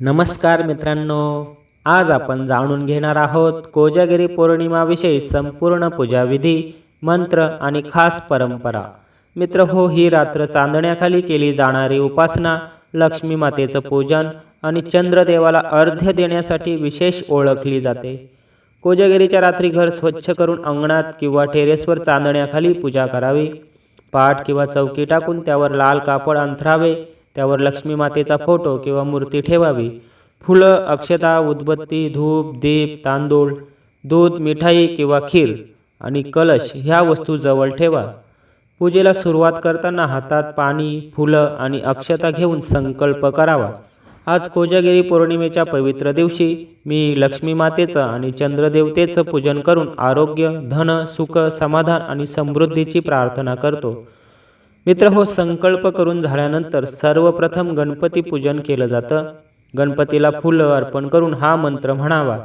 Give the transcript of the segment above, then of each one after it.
नमस्कार मित्रांनो आज आपण जाणून घेणार आहोत कोजागिरी पौर्णिमाविषयी संपूर्ण पूजाविधी मंत्र आणि खास परंपरा. मित्र हो ही रात्र चांदण्याखाली केली जाणारी उपासना लक्ष्मी मातेचं पूजन आणि चंद्रदेवाला अर्ध्य देण्यासाठी विशेष ओळखली जाते. कोजागिरीच्या रात्री घर स्वच्छ करून अंगणात किंवा टेरेसवर चांदण्याखाली पूजा करावी. पाठ किंवा चौकी टाकून त्यावर लाल कापड अंथरावे. त्यावर लक्ष्मी मातेचा फोटो किंवा मूर्ती ठेवावी. फुलं अक्षता उदबत्ती धूप दीप तांदूळ दूध मिठाई किंवा खीर आणि कलश ह्या वस्तू जवळ ठेवा. पूजेला सुरुवात करताना हातात पाणी फुलं आणि अक्षता घेऊन संकल्प करावा. आज कोजागिरी पौर्णिमेच्या पवित्र दिवशी मी लक्ष्मी मातेचं आणि चंद्रदेवतेचं पूजन करून आरोग्य धन सुख समाधान आणि समृद्धीची प्रार्थना करतो. मित्र हो संकल्प करून झाल्यानंतर सर्वप्रथम गणपती पूजन केलं जातं. गणपतीला फुलं अर्पण करून हा मंत्र म्हणावा.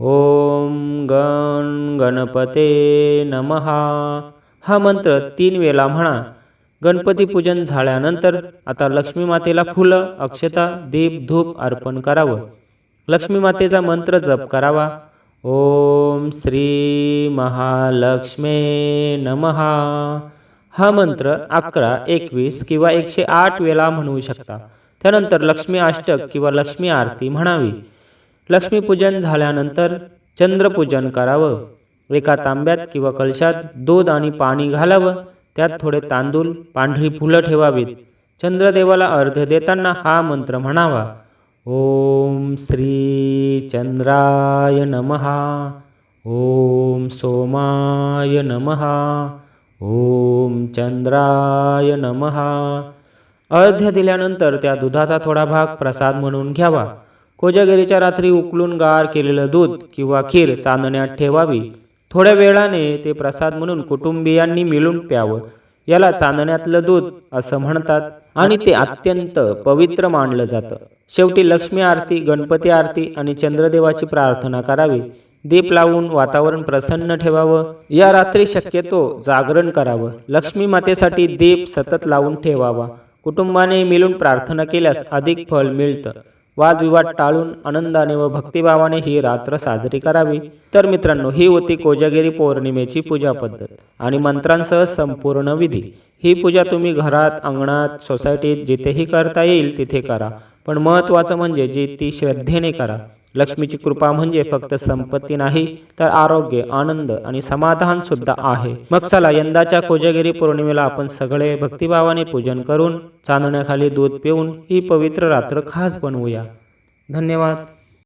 ओम गण गणपते नमहा हा मंत्र तीन वेळा म्हणा. गणपती पूजन झाल्यानंतर आता लक्ष्मी मातेला फुलं अक्षता दीप धूप अर्पण करावं. लक्ष्मी मातेचा मंत्र जप करावा. ओम श्री महालक्ष्मे नमहा हा मंत्र अकरा एकवीस किंवा एकशे आठ वेळा म्हणू शकता. त्यानंतर लक्ष्मी अष्टक किंवा लक्ष्मी आरती म्हणावी. लक्ष्मीपूजन झाल्यानंतर चंद्रपूजन करावं. एका तांब्यात किंवा कलशात दूध आणि पाणी घालावं. त्यात थोडे तांदूळ पांढरी फुलं ठेवावीत. चंद्रदेवाला अर्ध देताना हा मंत्र म्हणावा. ओम श्री चंद्राय नमहा. ओम सोमाय नमहा. ओम चंद्राय नमहा अर्ध्य दिल्यानंतर त्या दुधाचा थोडा भाग प्रसाद म्हणून घ्यावा. कोजागिरीच्या रात्री उकलून गार केलेलं दूध किंवा खीर चांदण्यात ठेवावी. थोड्या वेळाने ते प्रसाद म्हणून कुटुंबियांनी मिळून प्यावं. याला चांदण्यातलं दूध असं म्हणतात आणि ते अत्यंत पवित्र मानलं जातं. शेवटी लक्ष्मी आरती गणपती आरती आणि चंद्रदेवाची प्रार्थना करावी. दीप लावून वातावरण प्रसन्न ठेवावं. या रात्री शक्यतो जागरण करावं. लक्ष्मी मातेसाठी दीप सतत लावून ठेवावा. कुटुंबाने मिळून प्रार्थना केल्यास अधिक फळ मिळतं. वादविवाद टाळून आनंदाने व भक्तिभावाने ही रात्र साजरी करावी. तर मित्रांनो ही होती कोजागिरी पौर्णिमेची पूजा पद्धत आणि मंत्रांसह संपूर्ण विधी. ही पूजा तुम्ही घरात अंगणात सोसायटीत जिथेही करता येईल तिथे करा. पण महत्त्वाचं म्हणजे जी ती श्रद्धेने करा. लक्ष्मीची कृपा म्हणजे फक्त संपत्ती नाही तर आरोग्य आनंद आणि समाधान सुद्धा आहे. मग चला यंदाच्या कोजागिरी पौर्णिमेला आपण सगळे भक्तिभावाने पूजन करून चांदण्याखाली दूध पिऊन ही पवित्र रात्र खास बनवूया. धन्यवाद.